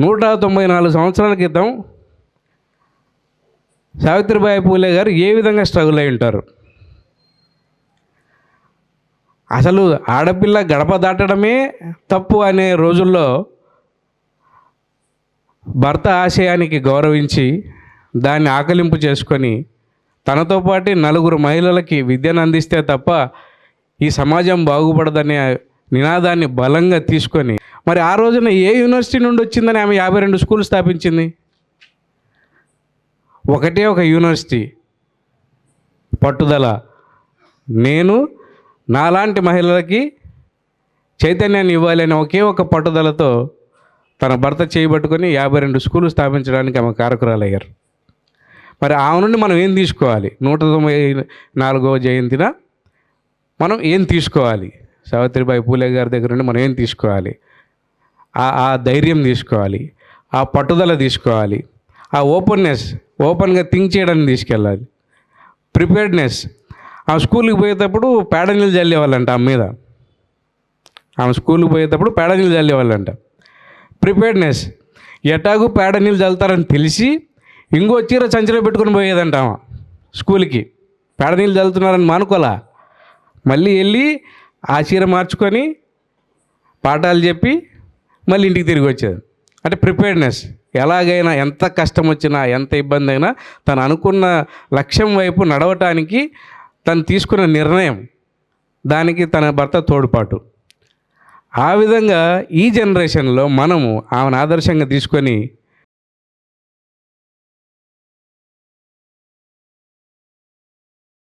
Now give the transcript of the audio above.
నూట తొంభై నాలుగు సంవత్సరాల క్రితం సావిత్రిబాయి పూలే గారు ఏ విధంగా స్ట్రగుల్ అయి ఉంటారు? అసలు ఆడపిల్ల గడప దాటడమే తప్పు అనే రోజుల్లో భర్త ఆశయానికి గౌరవించి దాన్ని ఆకలింపు చేసుకొని తనతో పాటు నలుగురు మహిళలకి విద్యను అందిస్తే తప్ప ఈ సమాజం బాగుపడదనే నినాదాన్ని బలంగా తీసుకొని మరి ఆ రోజున ఏ యూనివర్సిటీ నుండి వచ్చిందని ఆమె యాభై రెండు స్కూల్ స్థాపించింది? ఒకటే ఒక యూనివర్సిటీ. పట్టుదల. నేను నాలాంటి మహిళలకి చైతన్యాన్ని ఇవ్వాలని ఒకే ఒక పట్టుదలతో తన భర్త చేయబట్టుకొని యాభై రెండు స్కూలు స్థాపించడానికి ఆమె కారకురాలయ్యారు. మరి ఆమె నుండి మనం ఏం తీసుకోవాలి? నూట తొంభై నాలుగవ జయంతిన మనం ఏం తీసుకోవాలి? సావిత్రిబాయి పూలే గారి దగ్గర నుండి మనం ఏం తీసుకోవాలి? ఆ ధైర్యం తీసుకోవాలి ఆ పట్టుదల తీసుకోవాలి ఆ ఓపెన్నెస్ ఓపెన్గా థింక్ చేయడానికి తీసుకెళ్ళాలి. ప్రిపేర్డ్నెస్ ఆ స్కూల్కి పోయేటప్పుడు పేడ నీళ్ళు చల్లేవాళ్ళంట ఆమె మీద. ఆమె స్కూల్కి పోయేటప్పుడు పేడ నీళ్ళు చల్లేవాళ్ళంట. ప్రిపేర్డ్నెస్ ఎటాగు పేడ నీళ్ళు చల్లుతారని తెలిసి ఇంకో చీర సంచిలో పెట్టుకొని పోయేదంట ఆమె స్కూల్కి. పేడ నీళ్ళు చల్లుతున్నారని మానుకోలా. మళ్ళీ వెళ్ళి ఆ చీర మార్చుకొని పాఠాలు చెప్పి మళ్ళీ ఇంటికి తిరిగి వచ్చేది. అంటే ప్రిపేర్డ్నెస్ ఎలాగైనా ఎంత కష్టం వచ్చినా ఎంత ఇబ్బంది అయినా తను అనుకున్న లక్ష్యం వైపు నడవటానికి తను తీసుకున్న నిర్ణయం. దానికి తన భర్త తోడ్పాటు. ఆ విధంగా ఈ జనరేషన్లో మనము ఆమెను ఆదర్శంగా తీసుకొని